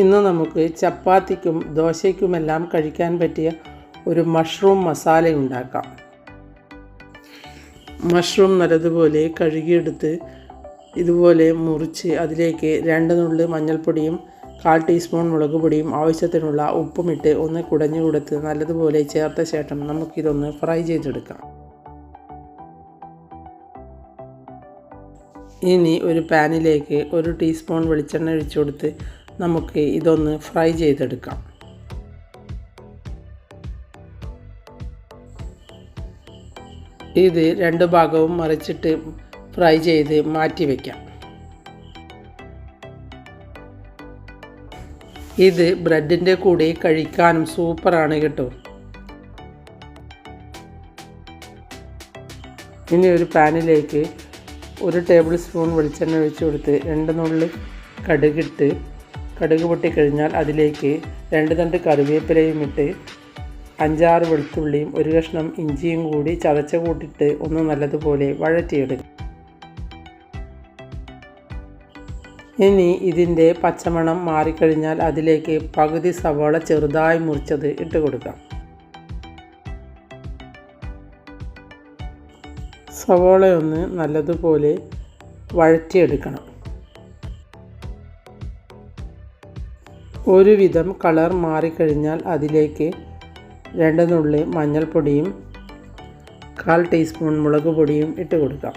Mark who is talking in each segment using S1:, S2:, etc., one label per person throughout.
S1: ഇന്ന് നമുക്ക് ചപ്പാത്തിക്കും ദോശയ്ക്കുമെല്ലാം കഴിക്കാൻ പറ്റിയ ഒരു മഷ്റൂം മസാല ഉണ്ടാക്കാം. മഷ്റൂം നല്ലതുപോലെ കഴുകിയെടുത്ത് ഇതുപോലെ മുറിച്ച് അതിലേക്ക് രണ്ട് നുള്ളി മഞ്ഞൾപ്പൊടിയും കാൽ ടീസ്പൂൺ മുളക് പൊടിയും ആവശ്യത്തിനുള്ള ഉപ്പുമിട്ട് ഒന്ന് കുടഞ്ഞു കൊടുത്ത് നല്ലതുപോലെ ചേർത്ത ശേഷം നമുക്കിതൊന്ന് ഫ്രൈ ചെയ്തെടുക്കാം. ഇനി ഒരു പാനിലേക്ക് ഒരു ടീസ്പൂൺ വെളിച്ചെണ്ണ ഒഴിച്ചു കൊടുത്ത് നമുക്ക് ഇതൊന്ന് ഫ്രൈ ചെയ്തെടുക്കാം. ഇത് രണ്ട് ഭാഗവും മറിച്ചിട്ട് ഫ്രൈ ചെയ്ത് മാറ്റി വയ്ക്കാം ഇത് ബ്രെഡിന്റെ കൂടെ കഴിക്കാനും സൂപ്പറാണ് കേട്ടോ. ഇനി ഒരു പാനിലേക്ക് ഒരു ടേബിൾ സ്പൂൺ വെളിച്ചെണ്ണ ഒഴിച്ച് കൊടുത്ത് രണ്ട് നുള്ളി കടുകിട്ട് കടുക് പൊട്ടിക്കഴിഞ്ഞാൽ അതിലേക്ക് രണ്ട് തണ്ട് കറിവേപ്പിലയും ഇട്ട് അഞ്ചാറ് വെളുത്തുള്ളിയും ഒരു കഷ്ണം ഇഞ്ചിയും കൂടി ചതച്ച കൂട്ടിട്ട് ഒന്ന് നല്ലതുപോലെ വഴറ്റിയെടുക്കും ഇനി ഇതിന്റെ പച്ചമണം മാറിക്കഴിഞ്ഞാൽ അതിലേക്ക് പകുതി സവാള ചെറുതായി മുറിച്ചത് ഇട്ട് കൊടുക്കാം. സവാളയൊന്ന് നല്ലതുപോലെ വഴറ്റിയെടുക്കണം. ഒരുവിധം കളർ മാറിക്കഴിഞ്ഞാൽ അതിലേക്ക് രണ്ട് നുള്ളി മഞ്ഞൾപ്പൊടിയും കാൽ ടീസ്പൂൺ മുളക് പൊടിയും ഇട്ട് കൊടുക്കാം.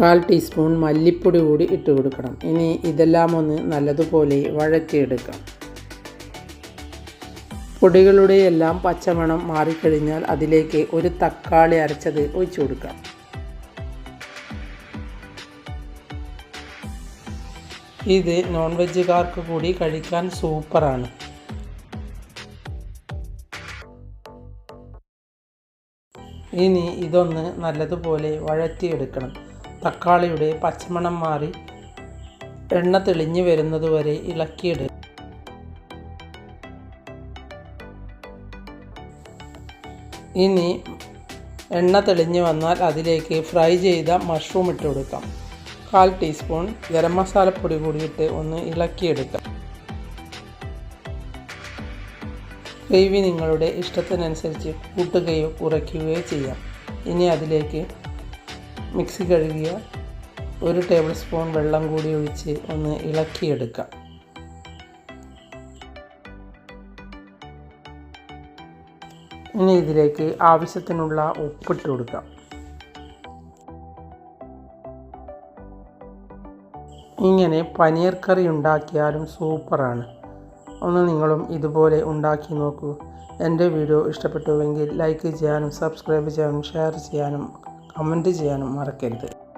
S1: കാൽ ടീസ്പൂൺ മല്ലിപ്പൊടി കൂടി ഇട്ട് കൊടുക്കണം. ഇനി ഇതെല്ലാം ഒന്ന് നല്ലതുപോലെ വഴറ്റിയെടുക്കാം. പൊടികളുടെ എല്ലാം പച്ചമണം മാറിക്കഴിഞ്ഞാൽ അതിലേക്ക് ഒരു തക്കാളി അരച്ചത് ഒഴിച്ചു കൊടുക്കാം. ഇത് നോൺ വെജുകാർക്ക് കൂടി കഴിക്കാൻ സൂപ്പറാണ്. ഇനി ഇതൊന്ന് നല്ലതുപോലെ വഴറ്റിയെടുക്കണം. തക്കാളിയുടെ പച്ചമണം മാറി എണ്ണ തെളിഞ്ഞു വരുന്നതുവരെ ഇളക്കിയിടുക ഇനി എണ്ണ തെളിഞ്ഞു വന്നാൽ അതിലേക്ക് ഫ്രൈ ചെയ്ത മഷ്റൂം ഇട്ട് കൊടുക്കാം കാൽ ടീസ്പൂൺ ഗരം മസാലപ്പൊടി കൂടിയിട്ട് ഒന്ന് ഇളക്കിയെടുക്കാം. ഗ്രേവി നിങ്ങളുടെ ഇഷ്ടത്തിനനുസരിച്ച് കൂട്ടുകയോ കുറയ്ക്കുകയോ ചെയ്യാം. ഇനി അതിലേക്ക് മിക്സി കഴുകിയ ഒരു ടേബിൾ സ്പൂൺ വെള്ളം കൂടി ഒഴിച്ച് ഒന്ന് ഇളക്കിയെടുക്കാം. ഇനി ഇതിലേക്ക് ആവശ്യത്തിനുള്ള ഉപ്പിട്ട് കൊടുക്കാം. ഇങ്ങനെ പനീർ കറി ഉണ്ടാക്കിയാലും സൂപ്പറാണ്. ഒന്ന് നിങ്ങളും ഇതുപോലെ ഉണ്ടാക്കി നോക്കൂ. എന്റെ വീഡിയോ ഇഷ്ടപ്പെട്ടുവെങ്കിൽ ലൈക്ക് ചെയ്യാനും സബ്സ്ക്രൈബ് ചെയ്യാനും ഷെയർ ചെയ്യാനും കമന്റ് ചെയ്യാനും മറക്കരുത്.